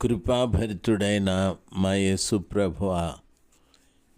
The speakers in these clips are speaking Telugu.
కృపాభరితుడైన మా యేసుప్రభువ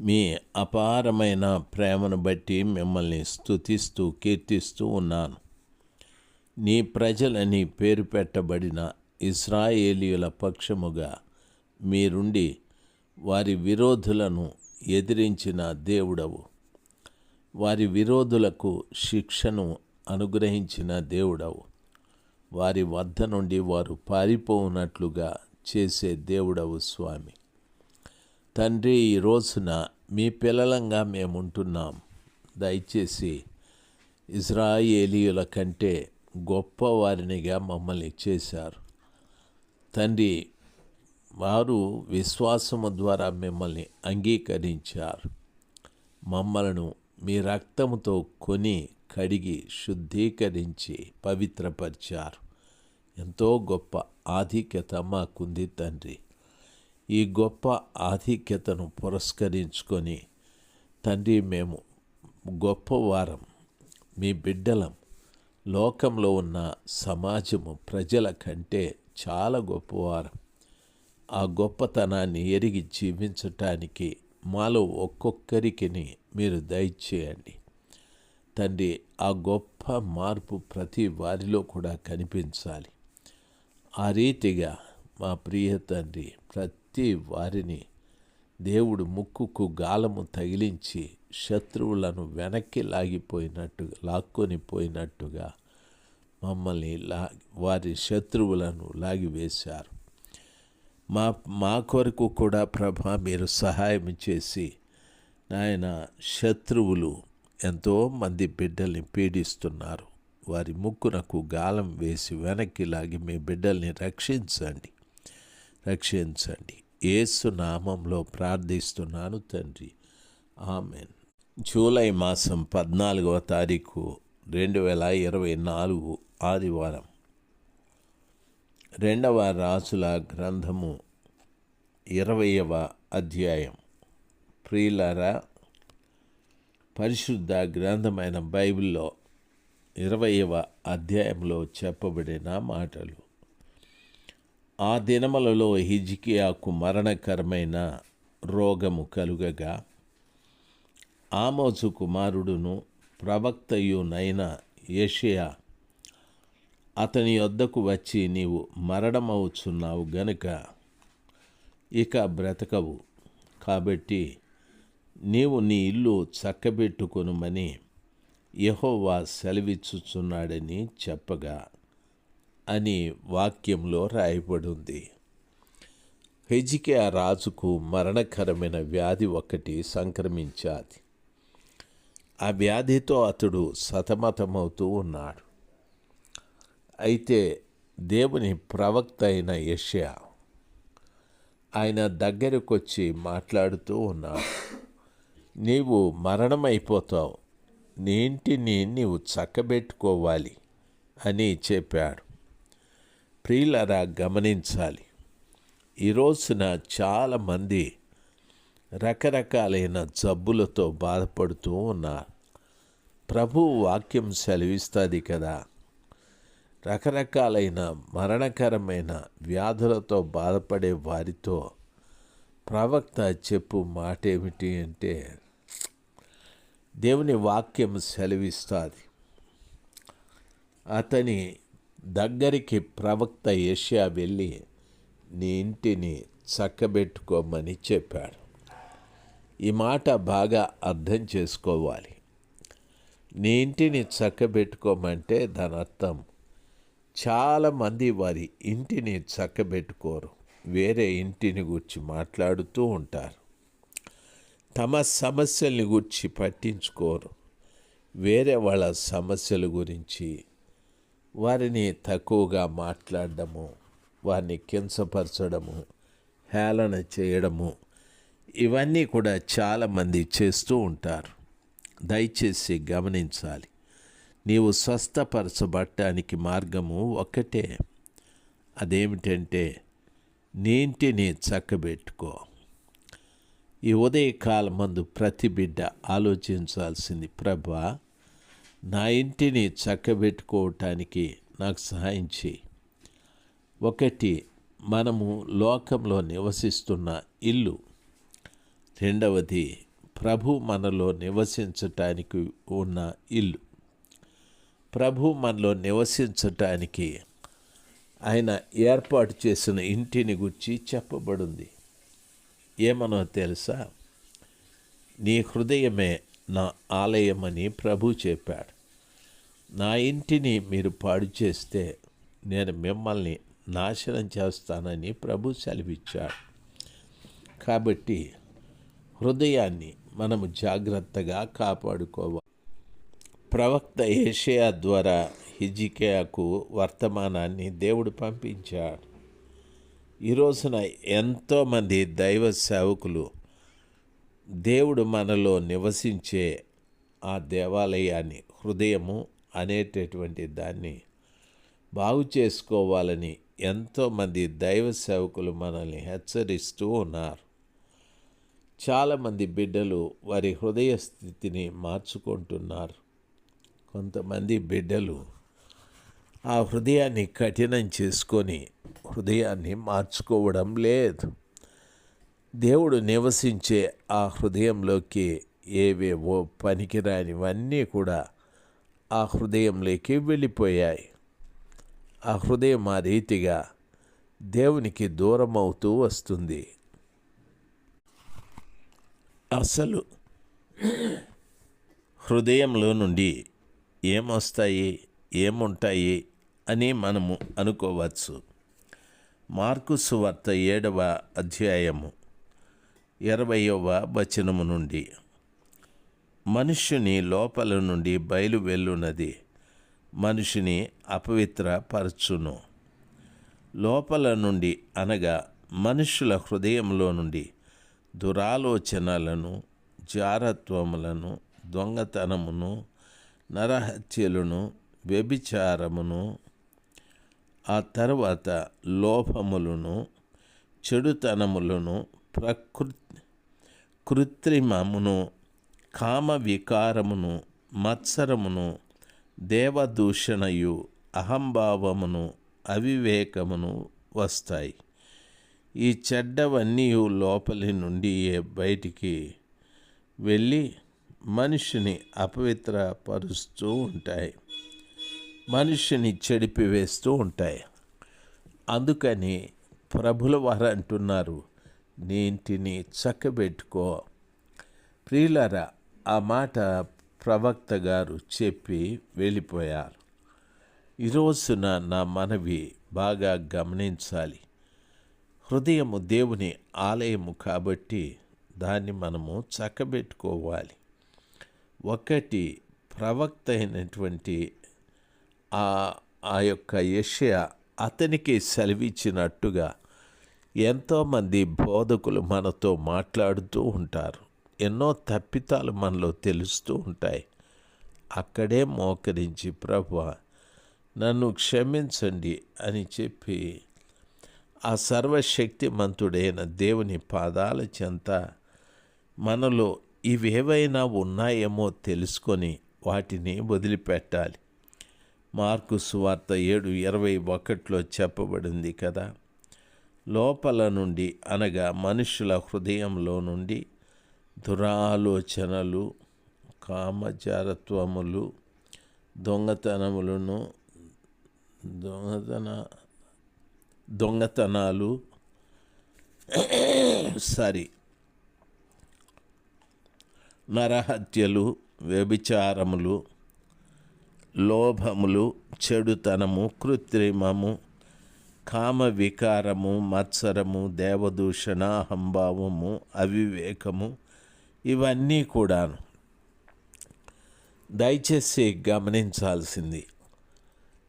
మీ అపారమైన ప్రేమను బట్టి మిమ్మల్ని స్థుతిస్తూ కీర్తిస్తూ ఉన్నాను. నీ ప్రజలని పేరు పెట్టబడిన ఇస్రాయేలీయుల పక్షముగా మీరుండి వారి విరోధులను ఎదిరించిన దేవుడవు. వారి విరోధులకు శిక్షను అనుగ్రహించిన దేవుడవు. వారి వద్ద నుండి వారు పారిపోవునట్లుగా చేసే దేవుడవు స్వామి. తండ్రి ఈ రోజున మీ పిల్లలంగా మేముంటున్నాం. దయచేసి ఇజ్రాయేలీయుల కంటే గొప్పవారినిగా మమ్మల్ని చేశారు. తండ్రి వారు విశ్వాసము ద్వారా మిమ్మల్ని అంగీకరించారు. మమ్మలను మీ రక్తముతో కొని కడిగి శుద్ధీకరించి పవిత్రపరిచారు. ఎంతో గొప్ప ఆధిక్యత మాకుంది తండ్రి. ఈ గొప్ప ఆధిక్యతను పురస్కరించుకొని తండ్రి మేము గొప్పవారం మీ బిడ్డలం లోకంలో ఉన్న సమాజము ప్రజల కంటే చాలా గొప్పవారం. ఆ గొప్పతనాన్ని ఎరిగి జీవించటానికి మాలో ఒక్కొక్కరికి మీరు దయచేయండి. తండ్రి ఆ గొప్ప మార్పు ప్రతి వారిలో కూడా కనిపించాలి. ఆ రీతిగా మా ప్రియ తండ్రి ప్రతి వారిని దేవుడు ముక్కుకు గాలము తగిలించి శత్రువులను వెనక్కి లాగిపోయినట్టుగా లాక్కొని పోయినట్టుగా మమ్మల్ని లా వారి శత్రువులను లాగివేశారు. మా మా కొరకు కూడా ప్రభ మీరు సహాయం చేసి నాయన శత్రువులు ఎంతోమంది బిడ్డల్ని పీడిస్తున్నారు. వారి ముక్కునకు గాలం వేసి వెనక్కి లాగి మీ బిడ్డల్ని రక్షించండి. రక్షించండి. ఏసు నామంలో ప్రార్థిస్తున్నాను తండ్రి. ఆమెన్. జూలై మాసం పద్నాలుగవ తారీఖు రెండు వేల ఇరవై నాలుగు ఆదివారం. రెండవ రాజుల గ్రంథము ఇరవయవ అధ్యాయం. ప్రియులారా పరిశుద్ధ గ్రంథమైన బైబిల్లో ఇరవయవ అధ్యాయంలో చెప్పబడిన మాటలు. ఆ దినములలో హిజికియాకు మరణకరమైన రోగము కలుగగా ఆమోజు కుమారుడును ప్రవక్తయునైన ఏషియా అతని వద్దకు వచ్చి నీవు మరణమవుచున్నావు గనుక ఇక బ్రతకవు. కాబట్టి నీవు నీ ఇల్లు చక్కబెట్టుకొనుమని యహోవా సెలవిచ్చుచున్నాడని చెప్పగా అని వాక్యంలో రాయబడింది. హెజికే ఆ రాజుకు మరణకరమైన వ్యాధి ఒకటి సంక్రమించాది. ఆ వ్యాధితో అతడు సతమతమవుతూ ఉన్నాడు. అయితే దేవుని ప్రవక్త అయిన యష్యా ఆయన దగ్గరకొచ్చి మాట్లాడుతూ ఉన్నాడు. నీవు మరణమైపోతావు. నీ ఇంటిని నీవు చక్కబెట్టుకోవాలి అని చెప్పాడు. ప్రియులరా గమనించాలి. ఈ రోజున చాలామంది రకరకాలైన జబ్బులతో బాధపడుతూ ఉన్నారు. ప్రభు వాక్యం సెలవిస్తుంది కదా. రకరకాలైన మరణకరమైన వ్యాధులతో బాధపడే వారితో ప్రవక్త చెప్పు మాట ఏమిటి అంటే దేవుని వాక్యం సెలవిస్తుంది. అతని దగ్గరికి ప్రవక్త ఏషియా వెళ్ళి నీ ఇంటిని చక్కబెట్టుకోమని చెప్పాడు. ఈ మాట బాగా అర్థం చేసుకోవాలి. నీ ఇంటిని చక్కబెట్టుకోమంటే దాని అర్థం చాలామంది వారి ఇంటిని చక్కబెట్టుకోరు. వేరే ఇంటిని గురించి మాట్లాడుతూ ఉంటారు. తమ సమస్యల్ని గురించి పట్టించుకోరు. వేరే వాళ్ళ సమస్యల గురించి వారిని తక్కువగా మాట్లాడడము వారిని కించపరచడము హేళన చేయడము ఇవన్నీ కూడా చాలామంది చేస్తూ ఉంటారు. దయచేసి గమనించాలి. నీవు స్వస్థపరచబడటానికి మార్గము ఒక్కటే. అదేమిటంటే నీ ఇంటిని చక్కబెట్టుకో. ఈ ఉదయకాలం మందు ప్రతి బిడ్డ ఆలోచించాల్సింది ప్రభా నా ఇంటిని చక్కబెట్టుకోవటానికి నాకు సహాయం చేయి. ఒకటి మనము లోకంలో నివసిస్తున్న ఇల్లు. రెండవది ప్రభు మనలో నివసించటానికి ఉన్న ఇల్లు. ప్రభు మనలో నివసించటానికి ఆయన ఏర్పాటు చేసిన ఇంటిని గురించి చెప్పబడింది. ఏమనో తెలుసా? నీ హృదయమే నా ఆలయమని ప్రభు చెప్పాడు. నా ఇంటిని మీరు పాడు చేస్తే నేను మిమ్మల్ని నాశనం చేస్తానని ప్రభు సెలవిచ్చాడు. కాబట్టి హృదయాన్ని మనము జాగ్రత్తగా కాపాడుకోవాలి. ప్రవక్త ఏషియా ద్వారా హిజికేయాకు వర్తమానాన్ని దేవుడు పంపించాడు. ఈ రోజున ఎంతోమంది దైవ సేవకులు దేవుడు మనలో నివసించే ఆ దేవాలయాన్ని హృదయము అనేటటువంటి దాన్ని బాగు చేసుకోవాలని ఎంతోమంది దైవ సేవకులు మనల్ని హెచ్చరిస్తూ ఉన్నారు. చాలామంది బిడ్డలు వారి హృదయ స్థితిని మార్చుకుంటున్నారు. కొంతమంది బిడ్డలు ఆ హృదయాన్ని కఠినం చేసుకొని హృదయాన్ని మార్చుకోవడం లేదు. దేవుడు నివసించే ఆ హృదయంలోకి ఏవేవో పనికిరానివన్నీ కూడా ఆ హృదయంలోకి వెళ్ళిపోయాయి. ఆ హృదయం ఆ రీతిగా దేవునికి దూరం అవుతూ వస్తుంది. అసలు హృదయంలో నుండి ఏమొస్తాయి? ఏముంటాయి? అని మనము అనుకోవచ్చు. మార్కు సువార్త ఏడవ అధ్యాయము ఇరవయవ వచనము నుండి. మనుష్యుని లోపల నుండి బయలు వెళ్ళున్నది మనిషిని అపవిత్రపరచును. లోపల నుండి అనగా మనుషుల హృదయంలో నుండి దురాలోచనలను జారత్వములను దొంగతనమును నరహత్యలను వ్యభిచారమును ఆ తర్వాత లోపములను చెడుతనములను ప్రకృ కృత్రిమమును కామ వికారమును మత్సరమును దేవదూషణయు అహంభావమును అవివేకమును వస్తాయి. ఈ చెడ్డవన్నీ లోపలి నుండి బయటికి వెళ్ళి మనిషిని అపవిత్రపరుస్తూ ఉంటాయి. మనిషిని చెడిపివేస్తూ ఉంటాయి. అందుకని ప్రభుల వారు అంటున్నారు నీ ఇంటిని చక్కబెట్టుకో. ప్రియులరా ఆ మాట ప్రవక్త గారు చెప్పి వెళ్ళిపోయారు. ఈరోజున నా మనవి బాగా గమనించాలి. హృదయము దేవుని ఆలయము కాబట్టి దాన్ని మనము చక్కబెట్టుకోవాలి. ఒకటి ప్రవక్త అయినటువంటి ఆ ఆ యొక్క యషయ అతనికి సెలవిచ్చినట్టుగా ఎంతోమంది బోధకులు మనతో మాట్లాడుతూ ఉంటారు. ఎన్నో తప్పితాలు మనలో తెలుస్తూ ఉంటాయి. అక్కడే మోకరించి ప్రభు నన్ను క్షమించండి అని చెప్పి ఆ సర్వశక్తిమంతుడైన దేవుని పాదాల చెంత మనలో ఇవేవైనా ఉన్నాయేమో తెలుసుకొని వాటిని వదిలిపెట్టాలి. మార్కు సువార్త ఏడు ఇరవై ఒకటిలో చెప్పబడింది కదా. లోపల నుండి అనగా మనుషుల హృదయంలో నుండి దురాలోచనలు కామచారత్వములు దొంగతనములను దొంగతన దొంగతనాలు సారీ నరహత్యలు వ్యభిచారములు లోభములు చెడుతనము కృత్రిమము కామ వికారము మత్సరము దేవదూషణ అహంభావము అవివేకము ఇవన్నీ కూడాను దయచేసి గమనించాల్సింది.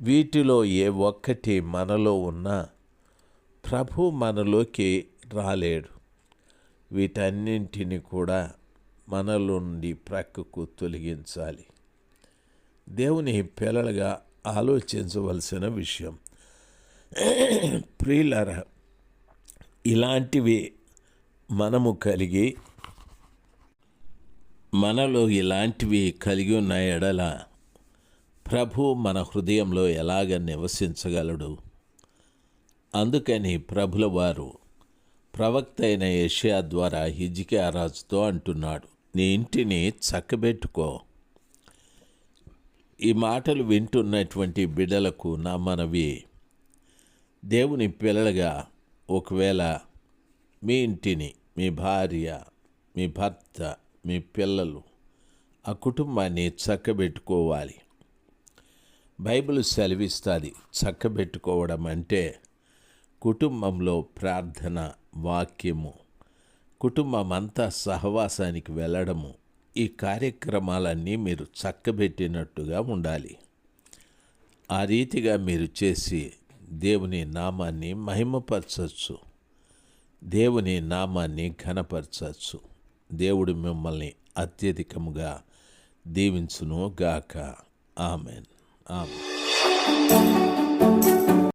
వీటిలో ఏ ఒక్కటి మనలో ఉన్నా ప్రభు మనలోకి రాలేడు. వీటన్నింటిని కూడా మనలో నుండి ప్రక్కకు తొలగించాలి. దేవుని పిల్లలుగా ఆలోచించవలసిన విషయం. ప్రియులర ఇలాంటివి మనము కలిగి మనలో ఇలాంటివి కలిగి ఉన్న ఎడల ప్రభు మన హృదయంలో ఎలాగ నివసించగలడు? అందుకని ప్రభుల వారు ప్రవక్త అయిన ఏషియా ద్వారా హిజికే రాజుతో అంటున్నాడు నీ ఇంటిని చక్కబెట్టుకో. ఈ మాటలు వింటున్నటువంటి బిడ్డలకు నా మనవి. దేవుని పిల్లలుగా ఒకవేళ మీ ఇంటిని మీ భార్య మీ భర్త మీ పిల్లలు ఆ కుటుంబాన్ని చక్కబెట్టుకోవాలి. బైబిల్ సెలవిస్తుంది చక్కబెట్టుకోవడం అంటే కుటుంబంలో ప్రార్థన వాక్యము కుటుంబం అంతా సహవాసానికి వెళ్ళడము ఈ కార్యక్రమాలన్నీ మీరు చక్కబెట్టినట్టుగా ఉండాలి. ఆ రీతిగా మీరు చేసి దేవుని నామాన్ని మహిమపరచచ్చు. దేవుని నామాన్ని ఘనపరచచ్చు. దేవుడు మిమ్మల్ని అత్యధికముగా దీవించును గాక ఆమెన్. ఆమెన్.